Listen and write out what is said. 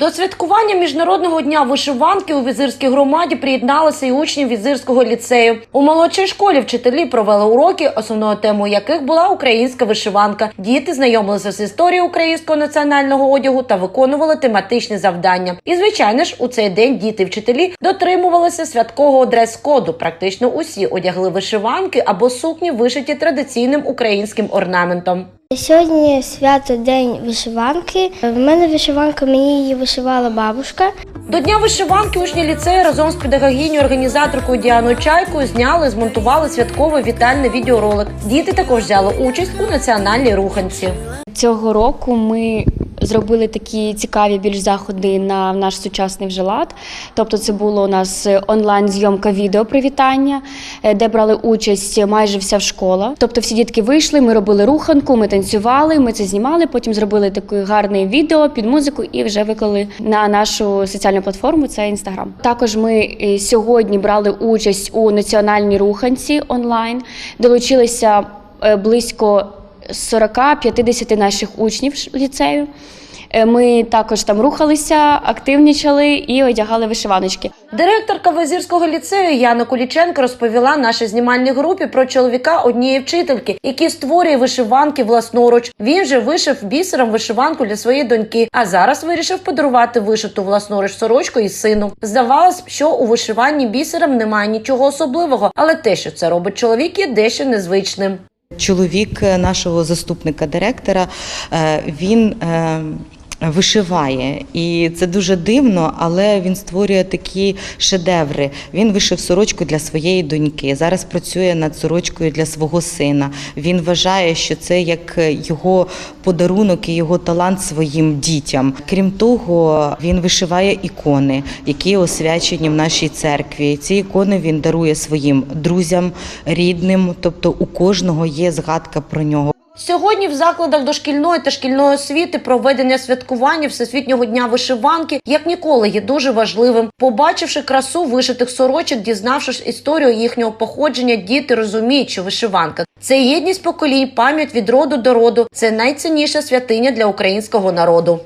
До святкування міжнародного дня вишиванки у візирській громаді приєдналися і учні візирського ліцею. У молодшій школі вчителі провели уроки, основною темою яких була українська вишиванка. Діти знайомилися з історією українського національного одягу та виконували тематичні завдання. І звичайно ж, у цей день діти вчителі дотримувалися святкового дрес-коду. Практично усі одягли вишиванки або сукні, вишиті традиційним українським орнаментом. Сьогодні свято День вишиванки. В мене вишиванка, мені її вишивала бабушка. До дня вишиванки учні ліцею разом з педагогіню організаторкою Діаною Чайкою зняли і змонтували святковий вітальний відеоролик. Діти також взяли участь у національній руханці. Цього року ми зробили такі цікаві більш заходи на наш сучасний вжилад. Тобто, це було у нас онлайн-зйомка відео привітання, е, де брали участь майже вся школа. Тобто, всі дітки вийшли, ми робили руханку, ми танцювали, ми це знімали. Потім зробили таке гарне відео під музику і вже виклали на нашу соціальну платформу. Це інстаграм. Також ми е, сьогодні брали участь у національній руханці онлайн, долучилися е, близько 40-50 наших учнів ліцею. Е, Ми також там рухалися, активнічали і одягали вишиваночки. Директорка Визірського ліцею Яна Куліченко розповіла нашій знімальній групі про чоловіка однієї вчительки, який створює вишиванки власноруч. Він же вишив бісером вишиванку для своєї доньки, а зараз вирішив подарувати вишиту власноруч сорочку і сину. Здавалось що у вишиванні бісером немає нічого особливого, але те, що це робить чоловік, є дещо незвичним. Чоловік е, нашого заступника директора, е, він вишиває, і це дуже дивно, але він створює такі шедеври. Він вишив сорочку для своєї доньки. Зараз працює над сорочкою для свого сина. Він вважає, що це як його подарунок і його талант своїм дітям. Крім того, він вишиває ікони, які освячені в нашій церкві. Ці ікони він дарує своїм друзям, рідним, тобто у кожного є згадка про нього. Сьогодні в закладах дошкільної та шкільної освіти проведення святкування Всесвітнього дня вишиванки як ніколи є дуже важливим. Побачивши красу вишитих сорочок, дізнавшись історію їхнього походження, діти розуміють, що вишиванка це єдність поколінь, пам'ять від роду до роду. Це найцінніша святиня для українського народу.